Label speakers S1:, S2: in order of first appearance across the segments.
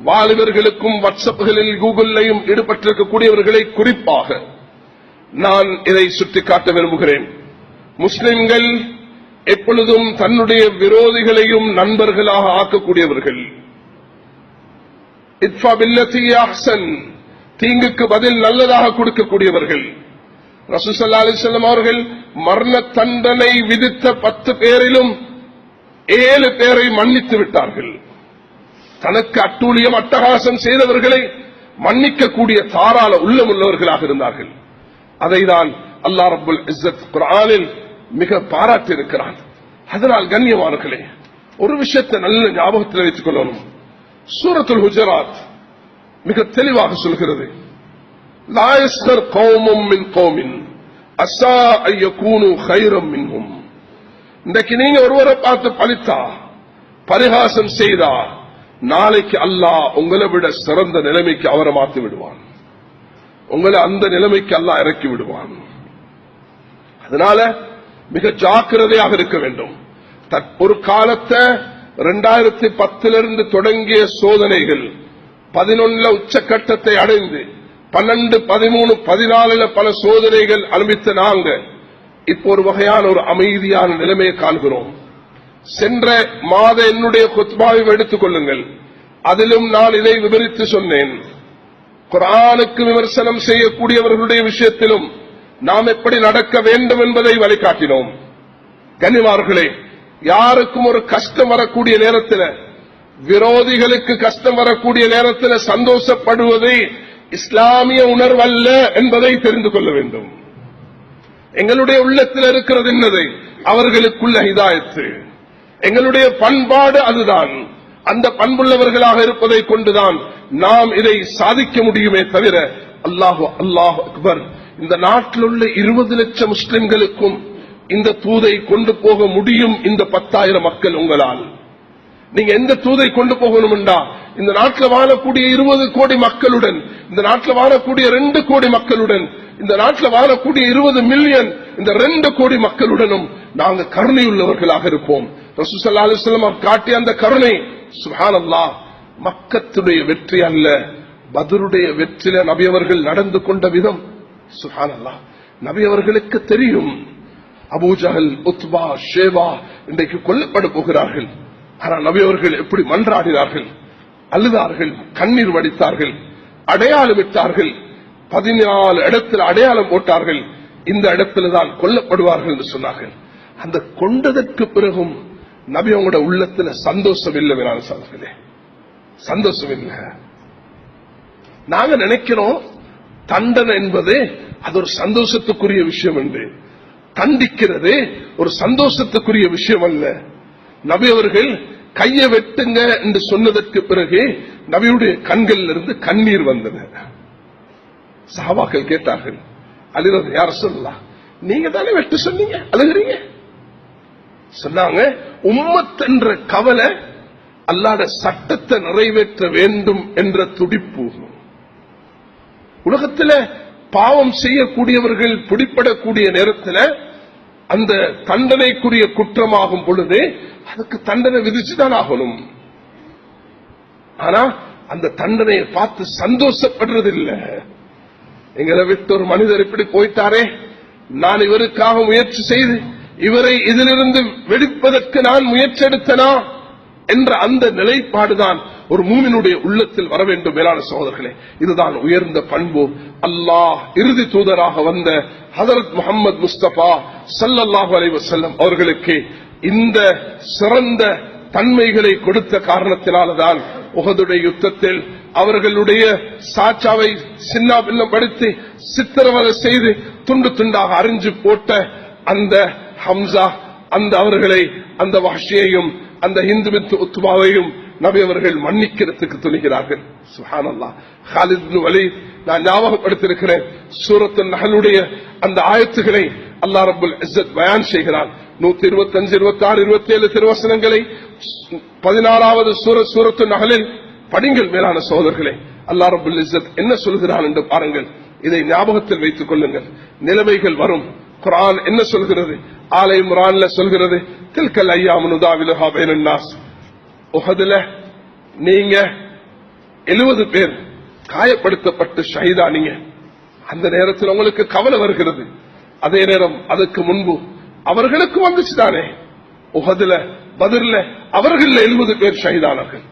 S1: வாலிபர்களுக்கும் வாட்ஸ்அப்புகளில் கூகுளையும் ஈடுபட்டிருக்கக்கூடியவர்களை குறிப்பாக நான் இதை சுட்டிக்காட்ட விரும்புகிறேன். முஸ்லிம்கள் எப்பொழுதும் தன்னுடைய விரோதிகளையும் நண்பர்களாக ஆக்கக்கூடியவர்கள். தீங்குக்கு பதில் நல்லதாக கொடுக்கக்கூடியவர்கள். ரசூசல்லா அலிசல்லம் அவர்கள் மரண தண்டனை விதித்த பத்து பேரிலும் ஏழு பேரை மன்னித்து விட்டார்கள். தனக்கு அட்டூழியம் அட்டகாசம் செய்தவர்களை மன்னிக்கக்கூடிய தாராள உள்ளமுள்ளவர்களாக இருந்தார்கள். அதைதான் அல்லாஹ் ரபுல் இஸ்ஸத் குரானில் மிக பாராட்டியிருக்கிறான். அதனால் கண்ணியமானர்களே ஒரு விஷயத்தை நல்ல ஞாபகத்தில் வைத்துக் கொள்ளணும். சூரத்துல் ஹுஜராத் மிக தெளிவாக சொல்கிறது. லாயஸ்கர் கோமும் மின் கோமின் அஸ்ஸா ஐய யகூனு ஹைரம் மின்ஹும். இன்றைக்கு நீங்க ஒருவரை பார்த்து பழித்தா பரிகாசம் செய்தா நாளைக்கு அல்லாஹ் உங்களை விட சிறந்த நிலைமைக்கு அவரை மாற்றி விடுவான். உங்களை அந்த நிலைமைக்கு அல்லாஹ் இறக்கி விடுவான். அதனால மிக ஜாக்கிரதையாக இருக்க வேண்டும். தற்பொரு ஒரு காலத்தை ரெண்டாயிரத்தி பத்திலிருந்து தொடங்கிய சோதனைகள் பதினொன்னுல உச்சக்கட்டத்தை அடைந்து பன்னெண்டு பதிமூணு பதினாலுல பல சோதனைகள் அனுபவித்த நாங்க இப்போ ஒரு வகையான ஒரு அமைதியான நிலைமையை காண்கிறோம். சென்ற மாத என்னுடைய குத்பாவை எடுத்துக் கொள்ளுங்கள். அதிலும் நான் இதை விவரித்து சொன்னேன். குரானுக்கு விமர்சனம் செய்யக்கூடியவர்களுடைய விஷயத்திலும் நாம் எப்படி நடக்க வேண்டும் என்பதை வழிகாட்டினோம். கனிமார்களே யாருக்கும் ஒரு கஷ்டம் வரக்கூடிய நேரத்தில் விரோதிகளுக்கு கஷ்டம் வரக்கூடிய நேரத்தில் சந்தோஷப்படுவதை இஸ்லாமிய உணர்வல்ல என்பதை தெரிந்து கொள்ள வேண்டும். எங்களுடைய உள்ளத்தில் இருக்கிறது என்னது அவர்களுக்குள்ள ஹிதாயத்து. எங்களுடைய பண்பாடு அதுதான். அந்த பண்புள்ளவர்களாக இருப்பதை கொண்டுதான் நாம் இதை சாதிக்க முடியுமே தவிர அல்லாஹு அல்லாஹ் அக்பர் இந்த நாட்டில் உள்ள இருபது லட்சம் முஸ்லிம்களுக்கும் இந்த தூதை கொண்டு போக முடியும் இந்த பத்தாயிரம் மக்கள் உங்களால். நீங்க எந்த தூதை கொண்டு போகணும்டா? இந்த நாட்டில் வாழக்கூடிய இருபது கோடி மக்களுடன் இந்த நாட்டில் வாழக்கூடிய ரெண்டு கோடி மக்களுடன் இந்த நாட்டில் வாழக்கூடிய இருபது மில்லியன் இந்த ரெண்டு கோடி மக்களுடனும் நாங்க கருணையுள்ளவர்களாக இருப்போம். ரசூசல்லா அலிஸ்லாம் காட்டிய அந்த கருணை சுஹானல்லா மக்கத்துடைய வெற்றி அல்ல. பதருடைய வெற்றில நபியவர்கள் நடந்து கொண்ட விதம் சுஹானல்லா நபியவர்களுக்கு தெரியும் அபூஜஹல் உத்பா ஷேவா இன்றைக்கு கொல்லப்பட போகிறார்கள். ஆனால் நபியவர்கள் எப்படி மன்றாடினார்கள்? அழுதார்கள் கண்ணீர் வடித்தார்கள் அடையாளம் விட்டார்கள் பதினாலு இடத்தில் அடையாளம் போட்டார்கள். இந்த இடத்துல தான் கொல்லப்படுவார்கள் என்று சொன்னார்கள். அந்த கொண்டதற்கு பிறகும் நபி அவங்களோட உள்ளத்துல சந்தோஷம் இல்லை வேணாலும் சந்தோஷம் இல்லை. நாங்க நினைக்கிறோம் தண்டனை என்பது அது ஒரு சந்தோஷத்துக்குரிய விஷயம் என்று. தண்டிக்கிறது ஒரு சந்தோஷத்துக்குரிய விஷயம் அல்ல. நபி அவர்கள் கையை வெட்டுங்க என்று சொன்னதற்கு பிறகு நபியுடைய கண்களில் இருந்து கண்ணீர் வந்தது. சஹாபாக்கள் கேட்டார்கள் அழுகிறது யார சொல்லலாம் நீங்க தானே வெட்டு சொன்னீங்க? அழுகிறீங்க? சொன்னாங்க உம்மத் என்ற கவலை அல்லாட சட்டத்தை நிறைவேற்ற வேண்டும் என்ற துடிப்பு. உலகத்துல பாவம் செய்யக்கூடியவர்கள் பிடிப்படக்கூடிய நேரத்தில் அந்த தண்டனைக்குரிய குற்றமாகும் பொழுது அதுக்கு தண்டனை விதிச்சுதான் ஆகணும். ஆனா அந்த தண்டனையை பார்த்து சந்தோஷப்படுறது இல்ல எங்களை விட்டு ஒரு மனிதர் இப்படி போயிட்டாரே நான் இவருக்காக முயற்சி செய்து இவரை இதிலிருந்து வெடிப்பதற்கு நான் முயற்சி எடுத்தனா என்ற அந்த நிலைப்பாடுதான் ஒரு மூமினுடைய உள்ளத்தில் வர வேண்டும் மேலான சோதர்களே இதுதான் உயர்ந்த பண்பு. அல்லாஹ் இறுதி தூதராக வந்த ஹதரத் முகமது முஸ்தபா சல்லாஹு அலைஹி வஸல்லம் அவர்களுக்கு இந்த சிறந்த தன்மைகளை கொடுத்த காரணத்தினால்தான் உகதுடைய யுத்தத்தில் அவர்களுடைய சாச்சாவை சின்ன பின்னப்படுத்தி சித்திரவதை செய்து துண்டு துண்டாக அறிஞ்சு போட்ட அந்த ஹம்சா அந்த அவர்களை அந்த வஹஷியையும் அந்த இந்து வித்து உத்துமாவையும் நபி அவர்கள் மன்னிக்கிறதுக்கு துணிகிறார்கள். சுஹானல்லா. ஹாலித் வலி நான் ஞாபகப்படுத்திருக்கிறேன் சூரத்து நகலுடைய அந்த ஆயத்துகளை அல்லாஹ் ரபுல் இசத் பயான் செய்கிறான். நூத்தி இருபத்தி அஞ்சு இருபத்தி ஆறு இருபத்தி ஏழு திருவசனங்களை பதினாறாவது சூர சூரத்து நகலில் படிங்கள் மேலான சோதர்களே அல்லாஹ் ரபுல் இஸ்ஸத் என்ன சொல்கிறான் என்று பாருங்கள். இதை ஞாபகத்தில் வைத்துக் கொள்ளுங்கள். நிலைமைகள் வரும். குரான் என்ன சொல்கிறது? ஆலை முரான்ல சொல்கிறது தில்கல் ஐயா உஹதுல நீங்க எழுபது பேர் காயப்படுத்தப்பட்டு ஷஹீதானீங்க அந்த நேரத்தில் உங்களுக்கு கவலை வருகிறது. அதே நேரம் அதுக்கு முன்பு அவர்களுக்கு வந்துச்சு தானே. உகதுல பதில்ல அவர்கள் எழுபது பேர் ஷஹீதானார்கள்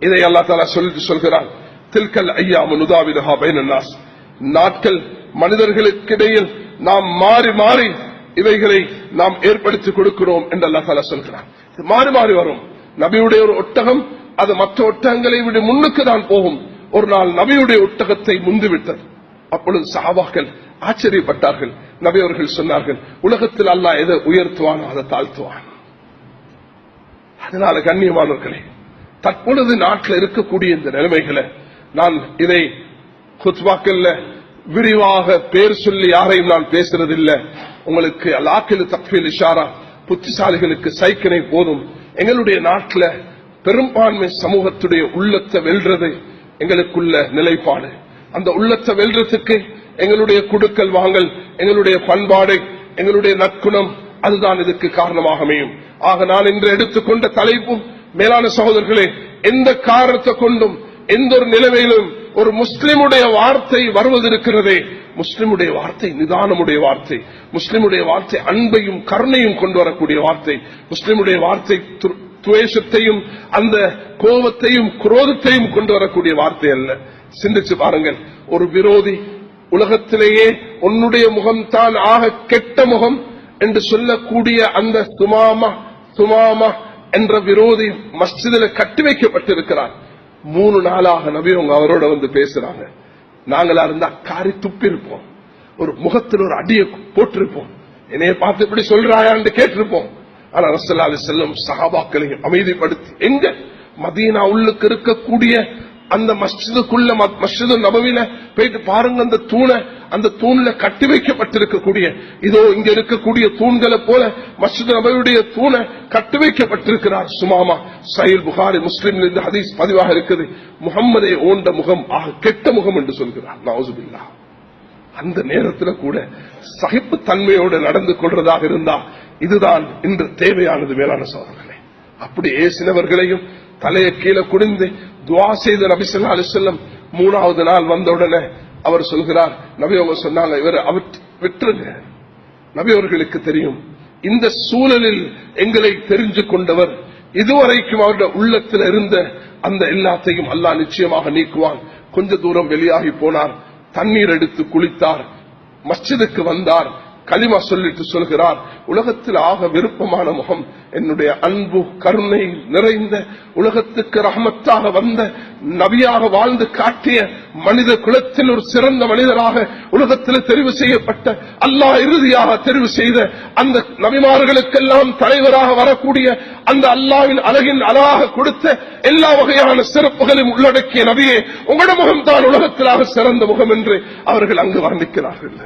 S1: இதை அல்லா தாலா சொல்லிட்டு சொல்கிறான் தில்கல் ஐயா முனுதாவிதா பைனன்னாஸ். நாட்கள் மனிதர்களுக்கிடையில் நாம் மாறி மாறி இவைகளை நாம் ஏற்படுத்தி கொடுக்கிறோம் என்று அல்லா தாலா மாறி மாறி வரும். நபியுடைய ஒரு ஒட்டகம் அது மற்ற ஒட்டகங்களை விட முன்னுக்கு தான் போகும். ஒரு நாள் நபியுடைய ஒட்டகத்தை முந்துவிட்டது அப்பொழுது சாவாக்கள் ஆச்சரியப்பட்டார்கள். நபி அவர்கள் சொன்னார்கள் உலகத்தில் அல்லாஹ் எதை உயர்த்துவானோ அதை தாழ்த்துவான். அதனால கண்ணியமானவர்களே தற்பொழுது நாட்டில் இருக்கக்கூடிய இந்த நிலைமைகளை நான் இதை குத்வாக்கல்ல விரிவாக பேர் சொல்லி யாரையும் நான் பேசுறதில்லை. உங்களுக்கு அலாக்கில் தக்ஃபீல் இஷாரா புத்திசாலிகளுக்கு சைக்கினை போதும். எங்களுடைய நாட்டில் பெரும்பான்மை சமூகத்துடைய உள்ளத்தை வெல்றது எங்களுக்குள்ள நிலைப்பாடு. அந்த உள்ளத்தை வெல்றதுக்கு எங்களுடைய குடுக்கல் வாங்கல் எங்களுடைய பண்பாடு எங்களுடைய நற்குணம் அதுதான் இதுக்கு காரணமாக அமையும். ஆக நான் இன்று எடுத்துக்கொண்ட தலைப்பும் மேலான சகோதரர்களே எந்த காரணத்தை கொண்டும் எந்த ஒரு நிலைமையிலும் ஒரு முஸ்லிமுடைய வார்த்தை வருவது இருக்கிறதே முஸ்லிமுடைய வார்த்தை நிதானமுடைய வார்த்தை. முஸ்லிமுடைய வார்த்தை அன்பையும் கருணையும் கொண்டு வரக்கூடிய வார்த்தை. முஸ்லிமுடைய வார்த்தை துவேஷத்தையும் அந்த கோபத்தையும் குரோதத்தையும் கொண்டு வரக்கூடிய வார்த்தை அல்ல. சிந்திச்சு பாருங்கள். ஒரு விரோதி உலகத்திலேயே உன்னுடைய முகம்தான் ஆக கெட்ட முகம் என்று சொல்லக்கூடிய அந்த சுமாமா சுமாமா என்ற விரோதி மஸ்ஜிதில் கட்டி வைக்கப்பட்டிருக்கிறார். மூணு நாளாக நபி அவங்க அவரோட வந்து பேசுறாங்க. நாங்களா இருந்தா காரி துப்பிருப்போம். ஒரு முகத்தில் ஒரு அடியை போட்டிருப்போம். என்னைய பார்த்து இப்படி சொல்றாயான்னு கேட்டிருப்போம். ஆனா ரசல்லா அலி செல்லம் சஹாபாக்களையும் அமைதிப்படுத்தி எங்க? மதீனா உள்ளுக்கு இருக்கக்கூடிய அந்த மஸ்ஜிதுக்குள்ள மஸ்ஜிது நபவில போயிட்டு பாருங்க அந்த தூணை. அந்த தூண்ல கட்டி வைக்கப்பட்டிருக்கக்கூடிய இதோ இங்க இருக்கக்கூடிய தூண்களை போல மஸ்ஜிது நபருடைய தூணை கட்டி வைக்கப்பட்டிருக்கிறார். சுமாமா சயில் புகாரி முஸ்லீம் இருந்து ஹதீஸ் பதிவாக இருக்குது. முகம்மதை ஓண்ட முகம் ஆக கெட்ட முகம் என்று சொல்கிறார். நவுசுபில்லா. அந்த நேரத்தில் கூட சகிப்பு தன்மையோடு நடந்து கொள்றதாக இருந்தா இதுதான் இன்று தேவையானது மேலான சோதர்களே அப்படி ஏசினவர்களையும் தலையை கீழே குனிந்து துவா செய்த நபிசல்லா அலிசல்லம் மூணாவது நாள் வந்தவுடனே அவர் சொல்கிறார் நபி அவங்க சொன்னாங்க இவர் அவர் விட்டுருங்க நபி அவர்களுக்கு தெரியும் இந்த சூழலில் எங்களை தெரிஞ்சு கொண்டவர் இதுவரைக்கும் அவருடைய உள்ளத்தில் இருந்த அந்த எல்லாத்தையும் அல்லாஹ் நிச்சயமாக நீக்குவான். கொஞ்ச தூரம் வெளியாகி போனார் தண்ணீர் எடுத்து குளித்தார் மஸ்ஜிதுக்கு வந்தார் களிமா சொல்லிட்டு சொல்கிறார் உலகத்தில் ஆக விருப்பமான முகம் என்னுடைய அன்பு கருணை நிறைந்த உலகத்துக்கு ரஹமத்தாக வந்த நபியாக வாழ்ந்து காட்டிய மனித குலத்தில் ஒரு சிறந்த மனிதராக உலகத்தில் தெரிவு செய்யப்பட்ட அல்லாஹ் இறுதியாக தெரிவு செய்த அந்த நபிமார்களுக்கெல்லாம் தலைவராக வரக்கூடிய அந்த அல்லாவின் அழகின் அழகாக கொடுத்த எல்லா வகையான சிறப்புகளையும் உள்ளடக்கிய நபியே உங்களோட முகம் தான் உலகத்திலாக சிறந்த முகம் என்று அவர்கள் அங்கு வர்ணிக்கிறார்கள்.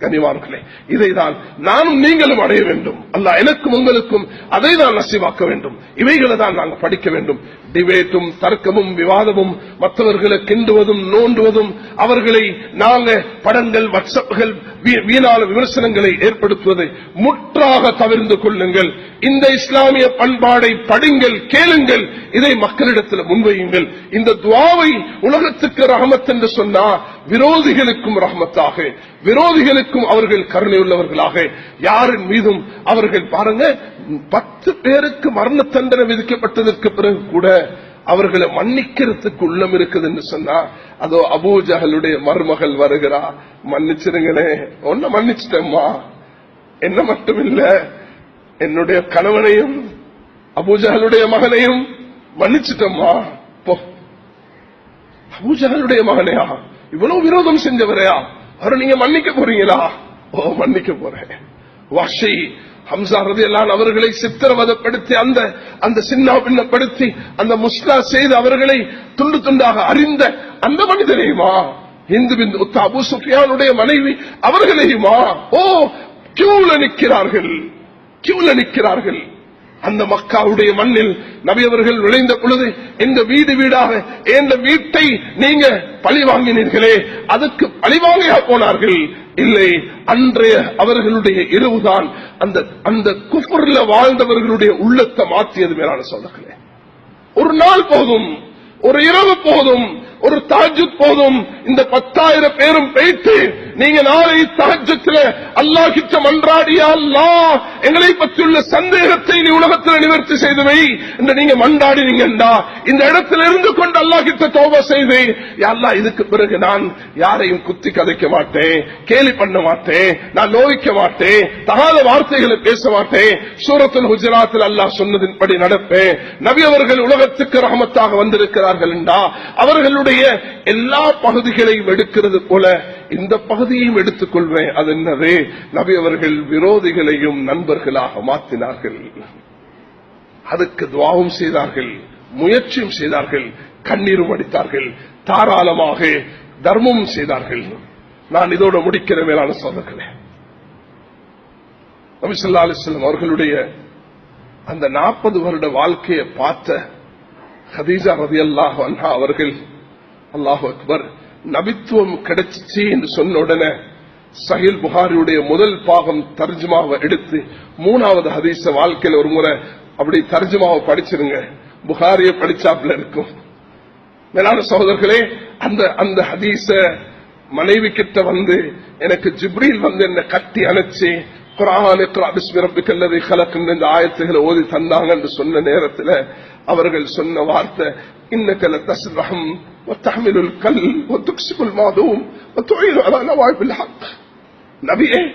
S1: கனிவார்களே இதைதான் நானும் நீங்களும் அடைய வேண்டும். அல்ல எனக்கும் உங்களுக்கும் அதை தான் நசிவாக்க வேண்டும். இவைகளை தான் நாங்கள் படிக்க வேண்டும். டிபேட்டும் தர்க்கமும் விவாதமும் மற்றவர்களை கிண்டுவதும் நோண்டுவதும் அவர்களை நாங்க படங்கள் வாட்ஸ்அப்புகள் வீ- வீணான விமர்சனங்களை ஏற்படுத்துவதை முற்றாக தவிர்ந்து கொள்ளுங்கள். இந்த இஸ்லாமிய பண்பாடை படிங்கள் கேளுங்கள். இதை மக்களிடத்தில் முன்வையுங்கள். இந்த துவாவை உலகத்துக்கு ரகமத் என்று சொன்னா விரோதிகளுக்கும் ரஹமத்தாக விரோதிகளுக்கும் அவர்கள் கருணை உள்ளவர்களாக யாரின் மீதும் அவர்கள் பாருங்க பத்து பேருக்கு மரண தண்டனை விதிக்கப்பட்டதற்கு பிறகு கூட அவர்களை மன்னிக்கிறதுக்கு உள்ளம் இருக்குது என்று சொன்னா அதோ அபூஜகளுடைய மருமகள் வருகிறா. மன்னிச்சிருங்களே. ஒன்ன மன்னிச்சிட்டம்மா. என்ன மட்டும் இல்ல என்னுடைய கணவனையும் அபூஜகளுடைய மகனையும் மன்னிச்சிட்டம்மா. போ. அபூஜகளுடைய மகனையா? இவ்வளவு விரோதம் செஞ்சவரையா அவரை நீங்க மன்னிக்க போறீங்களா? ஓ மன்னிக்க போறேன். வாஷி ஹம்சா அவர்களை சித்திரவதப்படுத்தி அந்த அந்த சின்ன பின்னப்படுத்தி அந்த முஸ்லா செய்து அவர்களை துண்டு துண்டாக அறிந்த அந்த மனிதனையுமா? இந்து பிந்து அபு சுஃபியானுடைய மனைவி அவர்களையுமா? ஓ கியூல நிற்கிறார்கள். கியூல நிற்கிறார்கள். அந்த மக்காவுடைய மண்ணில் நபியவர்கள் விளைந்த நுழைந்த பொழுது இந்த வீடு வீடாக இந்த வீட்டை நீங்க பழி வாங்கினீர்களே அதுக்கு பழிவாங்கியா போனார்கள். இல்லை அன்றைய அவர்களுடைய இரவுதான் அந்த அந்த குஃபர்ல வாழ்ந்தவர்களுடைய உள்ளத்தை மாற்றியது மேலான சொல்லுங்களே ஒரு நாள் போதும் ஒரு இரவு போதும் ஒரு தாஜத் போதும். இந்த பத்தாயிரம் பேரும் பேட்டு நீங்க நாளை தாஜத்தில் அல்லாஹ் கிட்ட மன்றாடியா எங்களை பற்றியுள்ள சந்தேகத்தை நீ உலகத்தில் நிவர்த்தி செய்தவை என்று நீங்க மன்றாடினீங்கண்டா. இந்த இடத்துல இருந்து கொண்டு அல்லாஹ் கிட்ட தோபா செய்து யா இதுக்கு பிறகு நான் யாரையும் குத்தி கதைக்க மாட்டேன் கேலி பண்ண மாட்டேன் நான் நோய்க்க மாட்டேன் தகாத வார்த்தைகளை பேச மாட்டேன். சூரத்தில் குஜராத்தில் அல்லாஹ் சொன்னதின்படி நடப்பேன். நபி அவர்கள் உலகத்துக்கு ரகமத்தாக வந்திருக்கிறார்கள் என்றா அவர்களுடைய எல்லா பகுதிகளையும் எடுக்கிறது போல இந்த பகுதியையும் எடுத்துக் கொள்வேன் அது என்னது? நபி அவர்கள் விரோதிகளையும் நண்பர்களாக மாற்றினார்கள் அதுக்கு துவாவும் செய்தார்கள் முயற்சியும் செய்தார்கள் கண்ணீரும் அடித்தார்கள் தாராளமாக தர்மமும் செய்தார்கள். நான் இதோட முடிக்கிற மேலான சோதர்களே. நபிசல்லா அலிஸ்லாம் அவர்களுடைய அந்த நாற்பது வருட வாழ்க்கையை பார்த்த ஹதீஜா ரதியல்லாஹ் அன்ஹா அவர்கள் அல்லாஹு அக்பர் நபித்துவம் கிடைச்சிச்சு என்று சொன்ன உடனே சஹில் புகாரியுடைய முதல் பாகம் தர்ஜுமாவை எடுத்து மூணாவது ஹதீச வாழ்க்கையில் ஒரு முறை அப்படி தர்ஜுமாவை படிச்சிருங்க. புகாரிய படிச்சாப்புல இருக்கும். மேலான சகோதரர்களே அந்த அந்த ஹதீச மனைவி கிட்ட வந்து எனக்கு ஜிப்ரீல் வந்து என்ன கட்டி அணைச்சு இந்த ஆயத்துகளை ஓதி தந்தாங்க என்று சொன்ன நேரத்தில் அவர்கள் சொன்ன வார்த்தை இன்ன இன்னக்கல தஸ்ரஹம் தமிழுல் கல் துக்ஸிபுல் மாதவும் நபியே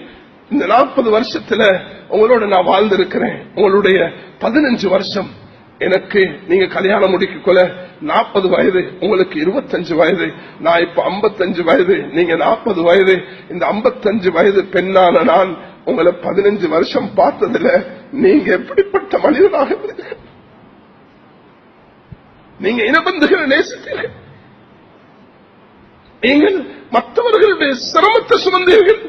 S1: இந்த நாற்பது வருஷத்துல உங்களோட நான் வாழ்ந்திருக்கிறேன். உங்களுடைய பதினஞ்சு வருஷம் எனக்கு நீங்க கல்யாணம் முடிக்கல நாற்பது வயது உங்களுக்கு இருபத்தஞ்சு வயது நான் இப்ப ஐம்பத்தஞ்சு வயது நீங்க நாற்பது வயது. இந்த ஐம்பத்தஞ்சு வயது பெண்ணான நான் உங்களை பதினஞ்சு வருஷம் பார்த்ததுல நீங்க எப்படிப்பட்ட மனிதனாக நீங்க இனபந்துகளை நேசித்தீர்கள். நீங்கள் மற்றவர்களுடைய சிரமத்தை சுமந்தீர்கள்.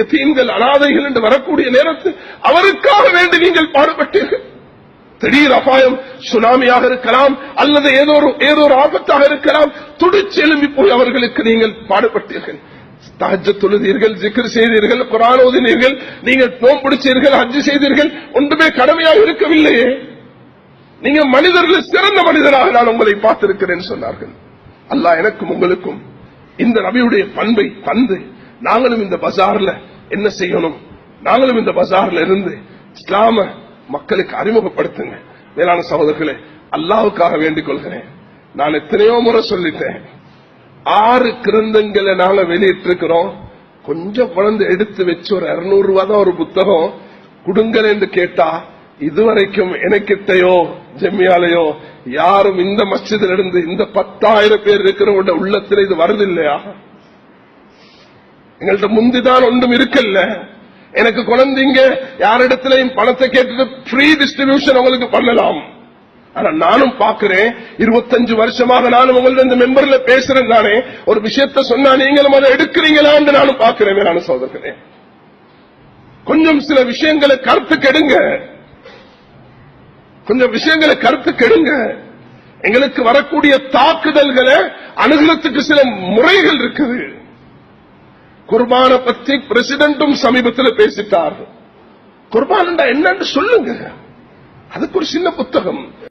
S1: எத்தீன்கள் அனாதைகள் என்று வரக்கூடிய நேரத்தில் அவருக்காக வேண்டி நீங்கள் பாடுபட்டீர்கள். திடீர் அபாயம் சுனாமியாக இருக்கலாம் அல்லது ஏதோ ஒரு ஏதோ ஒரு ஆபத்தாக இருக்கலாம் துடிச்சு எழும்பி போய் அவர்களுக்கு நீங்கள் பாடுபட்டீர்கள். தஹஜ தொழுதீர்கள் ஜிக்கர் செய்தீர்கள் குரான் ஓதினீர்கள் நீங்கள் நோம்பிடிச்சீர்கள் அஞ்சு செய்தீர்கள் ஒன்றுமே கடமையாக இருக்கவில்லையே. நீங்க மனிதர்கள் சிறந்த மனிதராக நான் உங்களை பார்த்திருக்கிறேன் சொன்னார்கள். அல்லா எனக்கும் உங்களுக்கும் இந்த நபியுடைய பண்பை தந்து நாங்களும் இந்த பஜார்ல என்ன செய்யணும்? நாங்களும் இந்த பஜார்ல இருந்து இஸ்லாம மக்களுக்கு அறிமுகப்படுத்துங்க. மேலான சகோதரர்களே அல்லாவுக்காக வேண்டிக் கொள்கிறேன். நான் எத்தனையோ முறை சொல்லிட்டேன். ஆறு கிரந்தங்களை நாங்க வெளியிட்டிருக்கிறோம். கொஞ்சம் குழந்தை எடுத்து வச்சு ஒரு இருநூறு ரூபாய் தான் ஒரு புத்தகம். கொடுங்கள் என்று கேட்டா இதுவரைக்கும் எனக்கிட்டையோ ஜெம்மியாலையோ யாரும் இந்த மஸ்ஜிதில் இருந்து இந்த பத்தாயிரம் பேர் இருக்கிறவங்க உள்ளத்தில் இது வருது இல்லையா எங்கள்கிட்ட முந்திதான் ஒன்றும் இருக்கல்ல. எனக்கு குழந்தைங்க யாரிடத்திலையும் பணத்தை கேட்டுட்டு ஃப்ரீ டிஸ்ட்ரிபியூஷன் உங்களுக்கு பண்ணலாம். ஆனா நானும் பாக்குறேன் இருபத்தஞ்சு வருஷமாக நானும் உங்களோட இந்த மெம்பர்ல பேசுறேன் தானே. ஒரு விஷயத்த சொன்னா நீங்களும் அதை எடுக்கிறீங்களான்னு நானும் பாக்குறேன் நானும் சோதர்களே கொஞ்சம் சில விஷயங்களை கருத்து கெடுங்க. கொஞ்சம் விஷயங்களை கருத்து கெடுங்க. எங்களுக்கு வரக்கூடிய தாக்குதல்களை அணுகிறதுக்கு சில முறைகள் இருக்குது. குர்பான பத்தி பிரசிடண்டும் சமீபத்தில் பேசிட்டார். குர்பான் என்னன்னு சொல்லுங்க. அதுக்கு ஒரு சின்ன புத்தகம்.